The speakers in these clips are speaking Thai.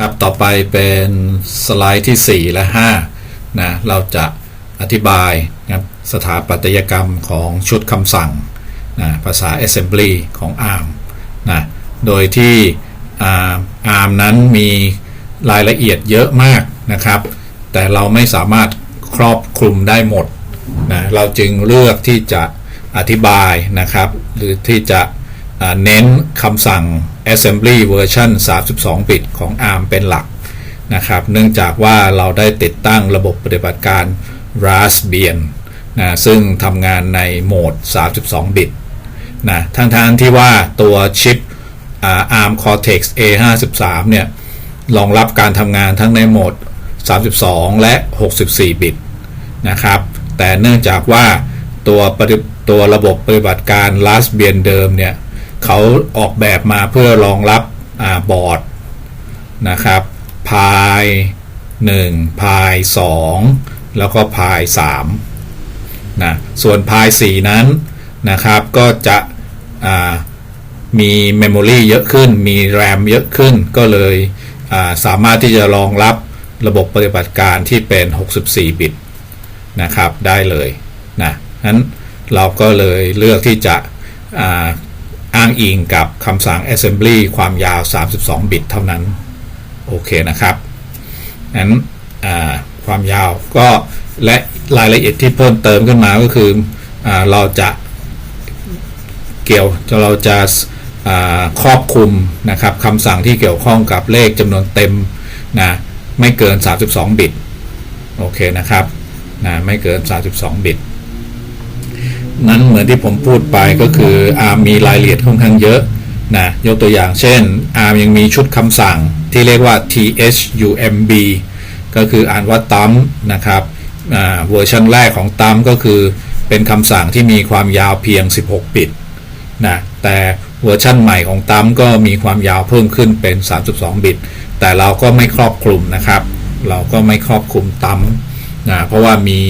ครับต่อไปเป็นสไลด์ที่ 4 และ5นะเราจะอธิบายนะสถาปัตยกรรมของชุดคำสั่งนะภาษา Assembly ของ ARM นะโดยที่อา ARM นั้นมีรายละเอียดเยอะมากนะครับ แต่เราไม่สามารถครอบคลุมได้หมดนะเราจึงเลือกที่จะอธิบายนะครับ หรือที่จะ เน้นคำสั่ง Assembly Version 32 บิตของ ARM เป็นหลักนะครับ เนื่องจากว่าเราได้ติดตั้งระบบปฏิบัติการ Raspbian นะซึ่งทำงานในโหมด 32 บิตนะทั้งทางๆที่ว่าตัวชิปอ่า ARM Cortex A53 เนี่ยรองรับการทำงานทั้งในโหมด 32 และ 64 บิตนะครับ แต่เนื่องจากว่าตัวตัวระบบปฏิบัติการ Raspbian เดิมเนี่ย เขาออกแบบมาเพื่อรองรับอบอร์ดนะครับพาย1พาย2แล้วก็พาย3นะส่วนพาย4นั้นนะครับก็จะมีเมมโมรีเยอะขึ้น มีแรมเยอะขึ้นก็เลยาสามารถที่จะรองรับระบบปฏิบัติการที่เป็น 64 บิตนะครับได้เลยนะนั้นเราก็เลยเลือกที่จะ อ้างอิงกับคำสั่ง assembly ความยาว 32 บิตเท่านั้น โอเคนะครับนั้นความยาวก็และรายละเอียดที่เพิ่มเติมขึ้นมาก็คืออเราจะเกี่ยวเราจะครอบคลุมนะครับคำสั่งที่เกี่ยวข้องกับเลขจำนวนเต็มนะไม่เกิน 32 บิต โอเคนะครับนะไม่เกิน 32 บิต นั้นเหมือนที่ผมพูดไปก็คือ ARM มีรายละเอียดค่อนข้างเยอะนะยกตัวอย่างเช่น ARM ยังมีชุดคำสั่งที่เรียกว่า THUMB ก็คืออ่านว่าตั้มนะครับเวอร์ชันแรกของตั้มก็คือเป็นคำสั่งที่มีความยาวเพียง 16บิตนะแต่เวอร์ชันใหม่ของตั้มก็มีความยาวเพิ่มขึ้นเป็น 32 บิต แต่เราก็ไม่ครอบคลุมนะครับ เราก็ไม่ครอบคลุมตั้มนะเพราะว่ามี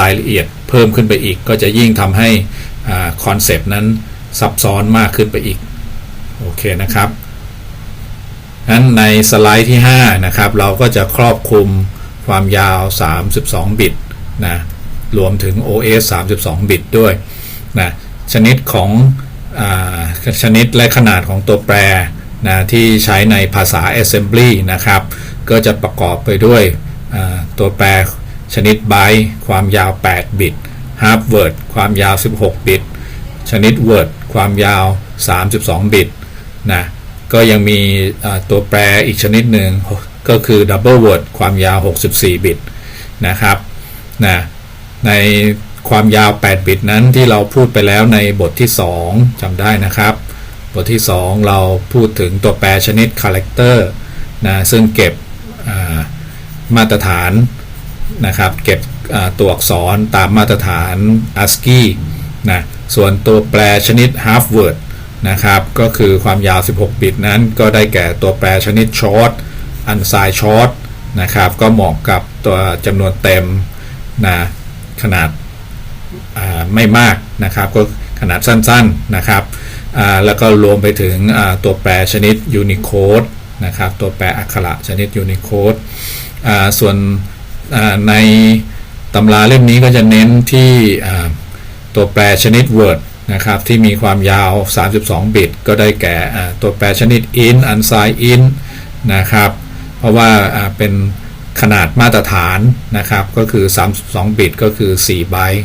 รายละเอียด เพิ่มขึ้นไปอีก ก็จะยิ่งทำให้คอนเซปต์นั้นซับซ้อนมากขึ้นไปอีก โอเคนะครับนั้นในสไลด์ที่ 5 นะครับ เราก็จะครอบคลุมความยาว 32 บิตนะรวมถึง OS 32 บิตด้วยนะชนิดของอชนิดและขนาดของตัวแปรนะที่ใช้ในภาษา Assembly นะครับ ก็จะประกอบไปด้วยตัวแปร ชนิด byte ความยาว 8 บิต half word ความยาว 16 บิต ชนิด word ความยาว 32 บิตนะก็ยังมีตัวแปรอีกชนิดหนึ่งก็คือ double word ความยาว 64 บิตนะครับนะในความยาว 8 บิตนั้นที่เราพูดไปแล้วในบทที่ 2จำได้นะครับ บทที่ 2 เราพูดถึงตัวแปรชนิด character นะซึ่งเก็บมาตรฐาน นะครับ เก็บตัวอักษรตามมาตรฐาน ASCII นะส่วนตัวแปรชนิด half word นะครับ ก็คือความยาว 16 บิตนั้น ก็ได้แก่ตัวแปรชนิด short unsigned short นะครับ ก็เหมาะกับตัวจำนวนเต็มนะขนาดาไม่มากนะครับ ก็ขนาดสั้นๆนะครับ แล้วก็รวมไปถึงตัวแปรชนิด Unicode นะครับ ตัวแปรอักขระชนิด Unicode ส่วน ในตำราเล่มนี้ก็จะเน้นที่ตัวแปรชนิด Word นะครับที่มีความยาว 32 บิต ก็ได้แก่ตัวแปรชนิด int unsigned int นะครับ เพราะว่าเป็นขนาดมาตรฐานนะครับ ก็คือ 32 บิตก็คือ 4 ไบต์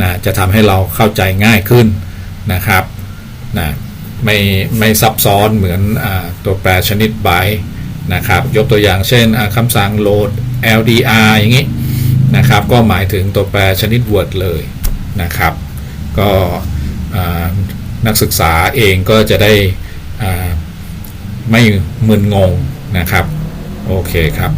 นะจะทำให้เราเข้าใจง่ายขึ้นนะครับนะไม่ไม่ซับซ้อนเหมือนอตัวแปรชนิดไบต์นะครับ ยกตัวอย่างเช่นคำสั่ง load ldr อย่างนี้นะครับ ก็หมายถึงตัวแปรชนิด word เลยนะครับ ก็นักศึกษาเองก็จะได้ไม่มึนงงนะครับ โอเคครับ